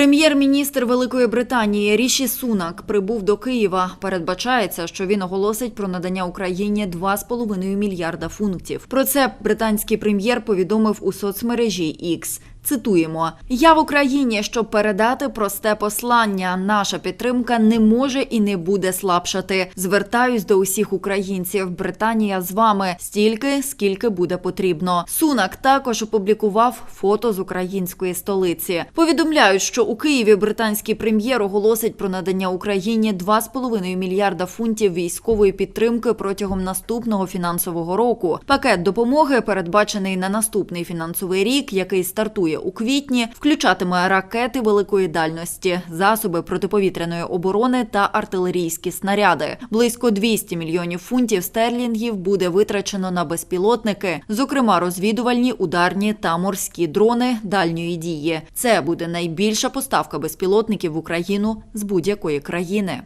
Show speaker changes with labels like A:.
A: Прем'єр-міністр Великої Британії Ріші Сунак прибув до Києва. Передбачається, що він оголосить про надання Україні 2,5 мільярда фунтів. Про це британський прем'єр повідомив у соцмережі X. Цитуємо: я в Україні, щоб передати просте послання. Наша підтримка не може і не буде слабшати. Звертаюсь до усіх українців. Британія з вами стільки, скільки буде потрібно. Сунак також опублікував фото з української столиці. Повідомляють, що у Києві британський прем'єр оголосить про надання Україні 2,5 мільярда фунтів військової підтримки протягом наступного фінансового року. Пакет допомоги, передбачений на наступний фінансовий рік, який стартує у квітні, включатиме ракети великої дальності, засоби протиповітряної оборони та артилерійські снаряди. Близько 200 мільйонів фунтів стерлінгів буде витрачено на безпілотники, зокрема розвідувальні, ударні та морські дрони дальньої дії. Це буде найбільша поставка безпілотників в Україну з будь-якої країни.